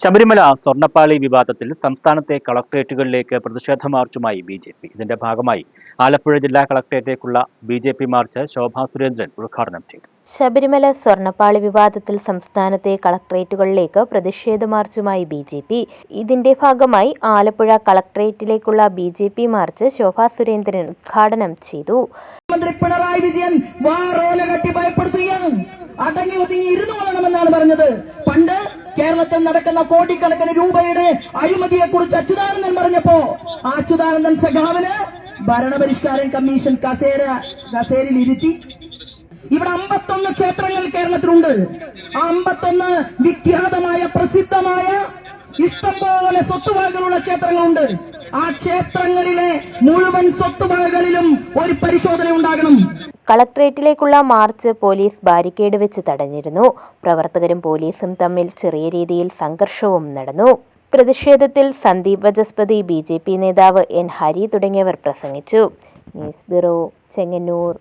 ശബരിമല സ്വർണപ്പാളി വിവാദത്തിൽ സംസ്ഥാനത്തെ കളക്ടറേറ്റുകളിലേക്ക് പ്രതിഷേധ മാർച്ചുമായി ബി ജെ പി. ഇതിന്റെ ഭാഗമായി ആലപ്പുഴ ജില്ലാ കളക്ടറേറ്റിലേക്കുള്ള B J P march Shobha Surendran ഉദ്ഘാടനം ചെയ്തു. ശബരിമല സ്വർണപ്പാളി വിവാദത്തിൽ സംസ്ഥാനത്തെ കളക്ടറേറ്റുകളിലേക്ക് പ്രതിഷേധ മാർച്ചുമായി ബി ജെ പി. ഇതിന്റെ ഭാഗമായി Alappuzha കളക്ടറേറ്റിലേക്കുള്ള B J P march Shobha Surendran ഉദ്ഘാടനം ചെയ്തു. മുഖ്യമന്ത്രി പിണറായി വിജയൻ വാറോല കെട്ടി ഭയപ്പെടുത്തുകയാണ്. അടങ്ങി ഒതുങ്ങി ഇരുന്നു കൊള്ളണമെന്നാണ് പറഞ്ഞത്. കേരളത്തിൽ നടക്കുന്ന കോടിക്കണക്കിന് രൂപയുടെ അഴിമതിയെ കുറിച്ച് അച്യുതാനന്ദൻ പറഞ്ഞപ്പോ അച്യുതാനന്ദൻ സഖാവിന് ഭരണപരിഷ്കാരം കമ്മീഷൻ കസേര കസേരയിൽ ഇരുത്തി. ഇവിടെ അമ്പത്തൊന്ന് ക്ഷേത്രങ്ങൾ കേരളത്തിലുണ്ട്. ആ അമ്പത്തൊന്ന് വിഖ്യാതമായ പ്രസിദ്ധമായ ഇഷ്ടംപോലെ സ്വത്തുവകകളുള്ള ക്ഷേത്രങ്ങളുണ്ട്. ആ ക്ഷേത്രങ്ങളിലെ മുഴുവൻ സ്വത്തുവകകളിലും ഒരു പരിശോധന ഉണ്ടാകണം. കളക്ടറേറ്റിലേക്കുള്ള മാർച്ച് പോലീസ് ബാരിക്കേഡ് വെച്ച് തടഞ്ഞിരുന്നു. പ്രവർത്തകരും പോലീസും തമ്മിൽ ചെറിയ രീതിയിൽ സംഘർഷവും നടന്നു. പ്രതിഷേധത്തിൽ സന്ദീപ് വചസ്പതി ബി നേതാവ് എൻ ഹരി തുടങ്ങിയവർ പ്രസംഗിച്ചു. News bureau Chengannur.